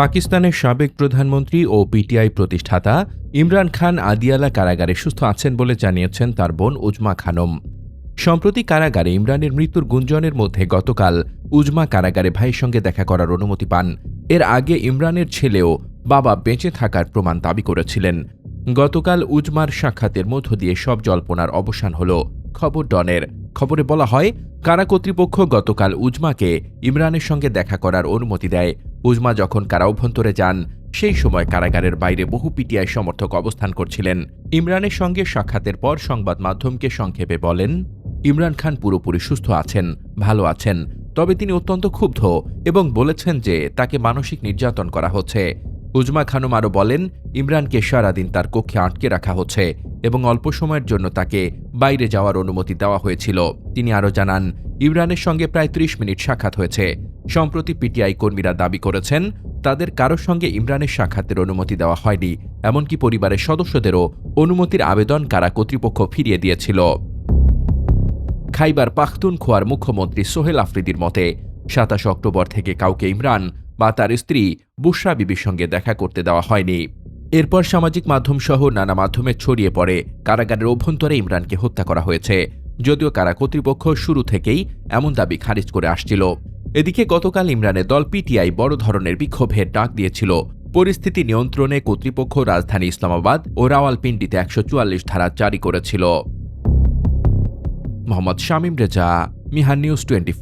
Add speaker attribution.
Speaker 1: পাকিস্তানের সাবেক প্রধানমন্ত্রী ও পিটিআই প্রতিষ্ঠাতা ইমরান খান আদিয়ালা কারাগারে সুস্থ আছেন বলে জানিয়েছেন তার বোন উজমা খানম। সম্প্রতি কারাগারে ইমরানের মৃত্যুর গুঞ্জনের মধ্যে গতকাল উজমা কারাগারে ভাইয়ের সঙ্গে দেখা করার অনুমতি পান। এর আগে ইমরানের ছেলেও বাবা বেঁচে থাকার প্রমাণ দাবি করেছিলেন। গতকাল উজমার সাক্ষাতের মধ্য দিয়ে সব জল্পনার অবসান হল খবর ডনের। খবরে বলা হয়, কারা কর্তৃপক্ষ গতকাল উজমাকে ইমরানের সঙ্গে দেখা করার অনুমতি দেয় উজমা যখন কারা অভ্যন্তরে যান, সেই সময় কারাগারের বাইরে বহু পিটিআই সমর্থক অবস্থান করছিলেন। ইমরানের সঙ্গে সাক্ষাতের পর সংবাদ মাধ্যমকে সংক্ষেপে বলেন, ইমরান খান পুরোপুরি সুস্থ আছেন, ভালো আছেন, তবে তিনি অত্যন্ত ক্ষুব্ধ এবং বলেছেন যে তাকে মানসিক নির্যাতন করা হচ্ছে। উজমা খানম আরও বলেন, ইমরানকে সারাদিন তার কক্ষে আটকে রাখা হচ্ছে এবং অল্প সময়ের জন্য তাকে বাইরে যাওয়ার অনুমতি দেওয়া হয়েছিল। তিনি আরও জানান, ইমরানের সঙ্গে প্রায় ত্রিশ মিনিট সাক্ষাৎ হয়েছে। সম্প্রতি পিটিআই কর্মীরা দাবি করেছেন, তাদের কারও সঙ্গে ইমরানের সাক্ষাতের অনুমতি দেওয়া হয়নি, এমনকি পরিবারের সদস্যদেরও অনুমতির আবেদন কারা কর্তৃপক্ষ ফিরিয়ে দিয়েছিল। খাইবার পাখতুনখোয়ার মুখ্যমন্ত্রী সোহেল আফ্রিদির মতে, সাতাশ অক্টোবর থেকে কাউকে ইমরান বা তার স্ত্রী বুশরা বিবির সঙ্গে দেখা করতে দেওয়া হয়নি। এরপর সামাজিক মাধ্যম সহ নানা মাধ্যমে ছড়িয়ে পড়ে কারাগারের অভ্যন্তরে ইমরানকে হত্যা করা হয়েছে, যদিও কারা কর্তৃপক্ষ শুরু থেকেই এমন দাবি খারিজ করে আসছিল। এদিকে গতকাল ইমরানের দল পিটিআই বড় ধরনের বিক্ষোভের ডাক দিয়েছিল। পরিস্থিতি নিয়ন্ত্রণে কর্তৃপক্ষ রাজধানী ইসলামাবাদ ও রাওয়ালপিন্ডিতে একশো চুয়াল্লিশ ধারা জারি করেছিল। Mohammad Shamim Reza, Mihan news twenty